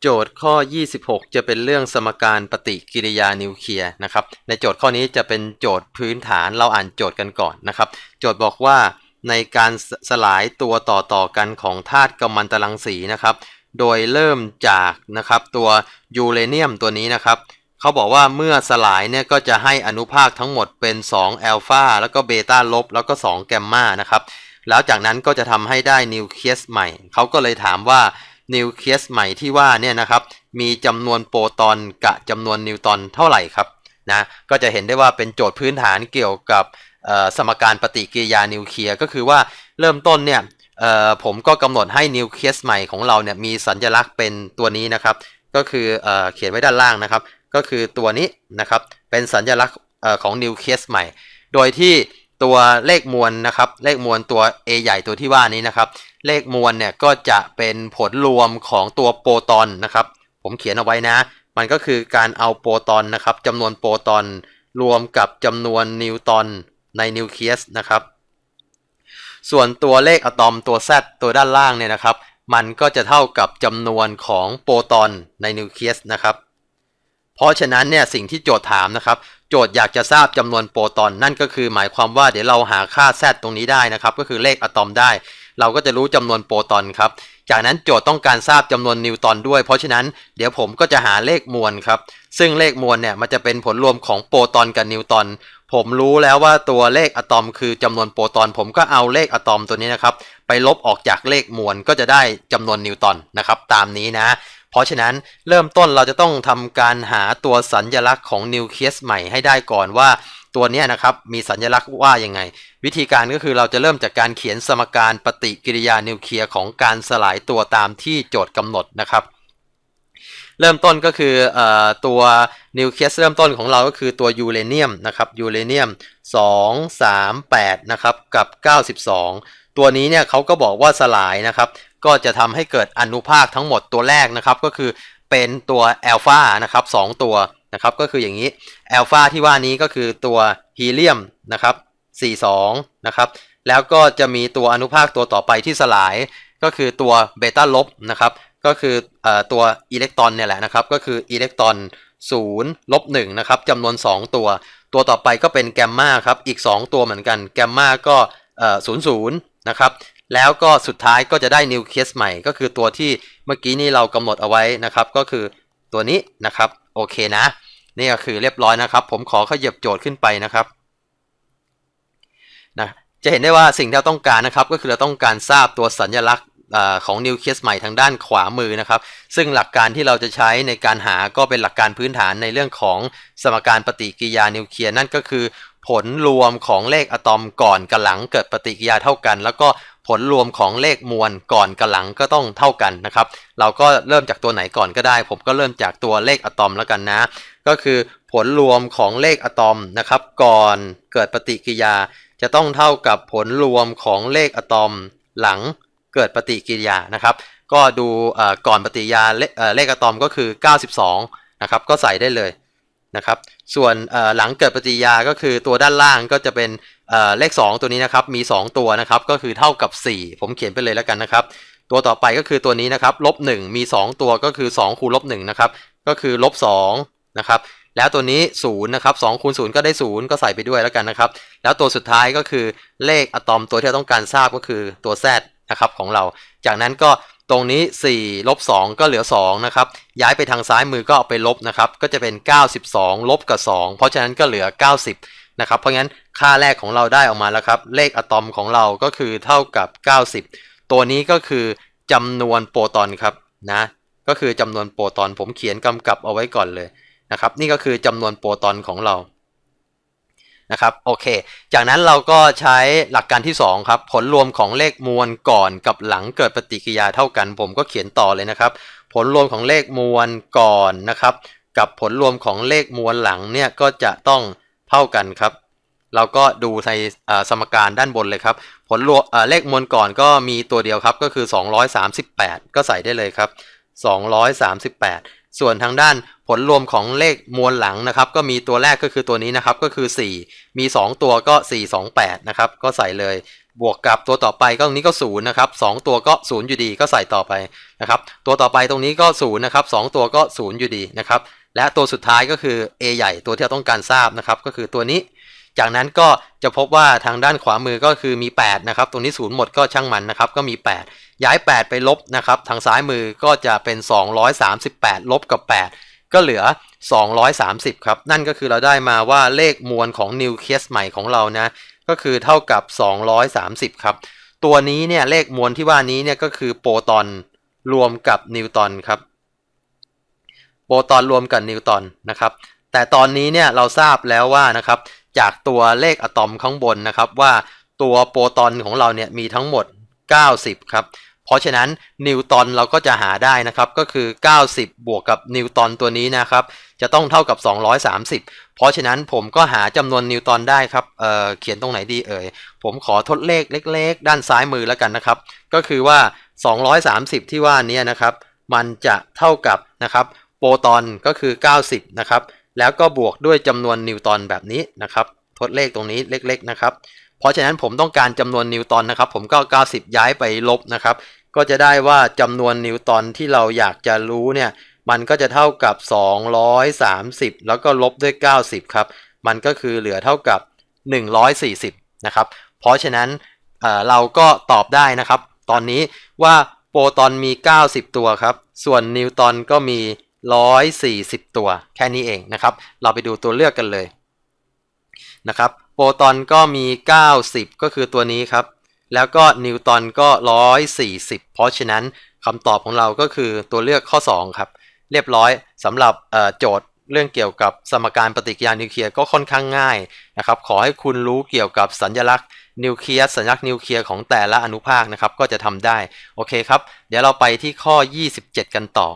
โจทย์ข้อ 26 จะเป็นเรื่องสมการปฏิกิริยานิวเคลียร์นะครับ ในโจทย์ข้อนี้จะเป็นโจทย์พื้นฐานเราอ่านโจทย์กันก่อนนะครับ โจทย์บอกว่าในการสสลายตัวต่อต่อกันของธาตุกัมมันตรังสีนะครับ โดยเริ่มจากนะครับตัวยูเรเนียมตัวนี้นะครับเขาบอกว่าเมื่อสลายเนี่ยก็จะให้อนุภาคทั้งหมดเป็น2อัลฟาแล้วก็เบต้าลบแล้วก็2แกมมานะครับ แล้วจากนั้นก็จะทำให้ได้นิวเคลียสใหม่เขาก็เลยถามว่า นิวเคลียสใหม่ที่ว่าเนี่ยนะครับมีจำนวนโปรตอนกับจำนวนนิวตอนเท่าไหร่ครับนะก็จะเห็นได้ว่าเป็นโจทย์พื้นฐานเกี่ยวกับสมการปฏิกิริยานิวเคลียร์ก็คือว่าเริ่มต้นเนี่ยผมก็กำหนดให้นิวเคลียสใหม่ของเราเนี่ยมีสัญลักษณ์เป็นตัวนี้นะครับ ก็คือเอเขียนไว้ด้านล่างนะครับ ก็คือตัวนี้นะครับเป็นสัญลักษณ์ของนิวเคลียสใหม่ โดยที่ตัวเลขมวลนะครับ เลขมวลตัว A ใหญ่ตัวที่ว่านี้นะครับ เลขมวลเนี่ยก็จะเป็นผลรวมของตัวโปรตอนนะครับ ผมเขียนเอาไว้นะ มันก็คือการเอาโปรตอนนะครับจำนวนโปรตอนรวมกับจำนวนนิวตอนในนิวเคลียสนะครับ ส่วนตัวเลขอะตอมตัว Z ตัวด้านล่างเนี่ยนะครับ มันก็จะเท่ากับจำนวนของโปรตอนในนิวเคลียสนะครับ เพราะฉะนั้นเนี่ยสิ่งที่โจทย์ถามนะครับ โจทย์อยากจะทราบจำนวนโปรตอน นั่นก็คือหมายความว่าเดี๋ยวเราหาค่า Z ตรงนี้ได้นะครับ ก็คือเลขอะตอมได้ เราก็จะรู้จำนวนโปรตอนครับ จากนั้นโจทย์ต้องการทราบจำนวนนิวตอนด้วย เพราะฉะนั้นเดี๋ยวผมก็จะหาเลขมวลครับ ซึ่งเลขมวลเนี่ยมันจะเป็นผลรวมของโปรตอนกับนิวตอน ผมรู้แล้วว่าตัวเลขอะตอมคือจำนวนโปรตอน ผมก็เอาเลขอะตอมตัวนี้นะครับไปลบออกจากเลขมวลก็จะได้จำนวนนิวตอนนะครับ ตามนี้นะเพราะฉะนั้นเริ่มต้นเราจะต้องทำการหาตัวสัญญลักษณ์ของนิวเคลียสใหม่ให้ได้ก่อนว่า ตัวนี้นะครับมีสัญลักษณ์ว่ายังไง วิธีการก็คือเราจะเริ่มจากการเขียนสมการปฏิกิริยานิวเคลียร์ของการสลายตัวตามที่โจทย์กำหนดนะครับ เริ่มต้นก็คืออตัวนิวเคลียสเริ่มต้นของเราก็คือตัวยูเรเนียมนะครับยูเรเนียม 2 3 8นะครับกับ 92 ตัวนี้เนี่ยเขาก็บอกว่าสลายนะครับ ก็จะทำให้เกิดอนุภาคทั้งหมดตัวแรกนะครับ ก็คือเป็นตัวอัลฟานะครับสตัว นะครับก็คืออย่างนี้แอลฟาที่ว่านี้ก็คือตัวฮีเลียมนะครับ42นะครับแล้วก็จะมีตัวอนุภาคตัวต่อไปที่สลายก็คือตัวเบต้าลบนะครับก็คืออตัวอิเล็กตรอนเนี่ยแหละนะครับก็คืออิเล็กตรอน0ลบ1นะครับจำนวน 2 ตัว ตัวต่อไปก็เป็นแกมมาครับอีก 2 ตัวเหมือนกันแกมมาก็ศูนย์ศูนย์นะครับแล้วก็สุดท้ายก็จะได้นิวเคลียสใหม่ ก็คือตัวที่เมื่อกี้นี้เรากำหนดเอาไว้นะครับ ก็คือตัวนี้นะครับ โอเคนะ นี่ก็คือเรียบร้อยนะครับ ผมขอขยับโจทย์ขึ้นไปนะครับนะจะเห็นได้ว่าสิ่งที่เราต้องการนะครับ ก็คือเราต้องการทราบตัวสัญลักษณ์ ของนิวเคลียสใหม่ทางด้านขวามือนะครับ ซึ่งหลักการที่เราจะใช้ในการหาก็เป็นหลักการพื้นฐานในเรื่องของสมการปฏิกิริยานิวเคลียร์นั่นก็คือ ผลรวมของเลขอะตอมก่อนกับหลังเกิดปฏิกิริยาเท่ากัน แล้วก็ผลรวมของเลขมวลก่อนกับหลังก็ต้องเท่ากันนะครับ เราก็เริ่มจากตัวไหนก่อนก็ได้ ผมก็เริ่มจากตัวเลขอะตอมแล้วกันนะ ก็คือผลรวมของเลขอะตอมนะครับก่อนเกิดปฏิกิริยา จะต้องเท่ากับผลรวมของเลขอะตอมหลัง เกิดปฏิกิริยานะครับ ก็ดูก่อนปฏิกิริยาเลขอะตอมก็คือ 92 นะครับ ก็ใส่ได้เลยนะครับ ส่วนหลังเกิดปฏิกิริยาก็คือตัวด้านล่างก็จะเป็นเลข 2 ตัวนี้นะครับ มี 2 ตัวนะครับ ก็คือเท่ากับ 4 ผมเขียนไปเลยแล้วกันนะครับ ตัวต่อไปก็คือตัวนี้นะครับ ลบ 1 มี 2 ตัวก็คือ 2 คูณลบ1นะครับ ก็คือลบ2นะครับแล้วตัวนี้0นะครับ2คูณ0ก็ได้ 0 ก็ใส่ไปด้วยแล้วกันนะครับ แล้วตัวสุดท้ายก็คือเลขอะตอมตัวที่เราต้องการทราบก็คือตัว Z นะครับของเรา จากนั้นก็ตรงนี้4ลบ2ก็เหลือ2นะครับย้ายไปทางซ้ายมือก็เอาไปลบนะครับก็จะเป็น 92 ลบกับ 2 เพราะฉะนั้นก็เหลือ 90นะครับเพราะงั้นค่าแรกของเราได้ออกมาแล้วครับเลขอะตอมของเราก็คือเท่ากับ 90 ตัวนี้ก็คือจำนวนโปรตอนครับนะก็คือจำนวนโปรตอนผมเขียนกำกับเอาไว้ก่อนเลยนะครับนี่ก็คือจำนวนโปรตอนของเรา นะครับโอเค จากนั้นเราก็ใช้หลักการที่ 2 ครับ ผลรวมของเลขมวลก่อนกับหลังเกิดปฏิกิริยาเท่ากัน ผมก็เขียนต่อเลยนะครับ ผลรวมของเลขมวลก่อนนะครับ กับผลรวมของเลขมวลหลังเนี่ยก็จะต้องเท่ากันครับ เราก็ดูในสมการด้านบนเลยครับ ผลรวมเลขมวลก่อนก็มีตัวเดียวครับก็คือ 238 ก็ใส่ได้เลยครับ 238 ส่วนทางด้านผลรวมของเลขมวลหลังนะครับ ก็มีตัวแรกก็คือตัวนี้นะครับ ก็คือ 4 มี 2 ตัวก็ 428 นะครับ ก็ใส่เลย บวกกับตัวต่อไปก็ตรงนี้ก็ศูนย์นะครับสองตัวก็ศูนย์อยู่ดีก็ใส่ต่อไปนะครับ ตัวต่อไปตรงนี้ก็ศูนย์นะครับสองตัวก็ศูนย์อยู่ดีนะครับ และตัวสุดท้ายก็คือ A ใหญ่ตัวที่เราต้องการทราบนะครับ ก็คือตัวนี้ จากนั้นก็จะพบว่าทางด้านขวามือก็คือมี 8 นะครับ ตรงนี้ศูนย์หมดก็ช่างมันนะครับ ก็มี 8 ย้าย 8 ไปลบนะครับ ทางซ้ายมือก็จะเป็น 238 ลบกับ 8 ก็เหลือ 230 ครับ นั่นก็คือเราได้มาว่าเลขมวลของนิวเคลียสใหม่ของเรานะ ก็คือเท่ากับ 230 ครับ ตัวนี้เนี่ยเลขมวลที่ว่านี้เนี่ยก็คือโปรตอนรวมกับนิวตอนครับ โปรตอนรวมกับนิวตอนนะครับ แต่ตอนนี้เนี่ยเราทราบแล้วว่านะครับ จากตัวเลขอะตอมข้างบนนะครับ ว่าตัวโปรตอนของเราเนี่ยมีทั้งหมด 90 ครับ เพราะฉะนั้นนิวตอนเราก็จะหาได้นะครับ ก็คือ 90 บวกกับนิวตอนตัวนี้นะครับ จะต้องเท่ากับ 230 เพราะฉะนั้นผมก็หาจำนวนนิวตอนได้ครับเเขียนตรงไหนดีเอ่ย ผมขอทดเลขเล็ก ๆ ด้านซ้ายมือแล้วกันนะครับ ก็คือว่า 230 ที่ว่านี้นะครับ มันจะเท่ากับนะครับ โปรตอนก็คือ 90 นะครับ แล้วก็บวกด้วยจำนวนนิวตอนแบบนี้นะครับ ทดเลขตรงนี้เล็กๆนะครับ เพราะฉะนั้นผมต้องการจำนวนนิวตอนนะครับ ผมก็90 ย้ายไปลบนะครับ ก็จะได้ว่าจำนวนนิวตอนที่เราอยากจะรู้เนี่ยมันก็จะเท่ากับ 230 แล้วก็ลบด้วย 90 ครับ มันก็คือเหลือเท่ากับ 140 นะครับ เพราะฉะนั้นเเราก็ตอบได้นะครับ ตอนนี้ว่าโปรตอนมี 90 ตัวครับ ส่วนนิวตอนก็มี 140 ตัวแค่นี้เองนะครับ เราไปดูตัวเลือกกันเลยนะครับโปรตอนก็มี 90 ก็คือตัวนี้ครับ แล้วก็นิวตอนก็ 140 เพราะฉะนั้นคำตอบของเราก็คือตัวเลือกข้อ 2 ครับ เรียบร้อยสำหรับโจทย์เรื่องเกี่ยวกับสมการปฏิกิริยานิวเคลียร์ก็ค่อนข้างง่ายนะครับ ขอให้คุณรู้เกี่ยวกับสัญลักษณ์นิวเคลียสสัญลักษณ์นิวเคลียร์ของแต่ละอนุภาคนะครับ ก็จะทำได้ โอเคครับ เดี๋ยวเราไปที่ข้อ 27 กันต่อ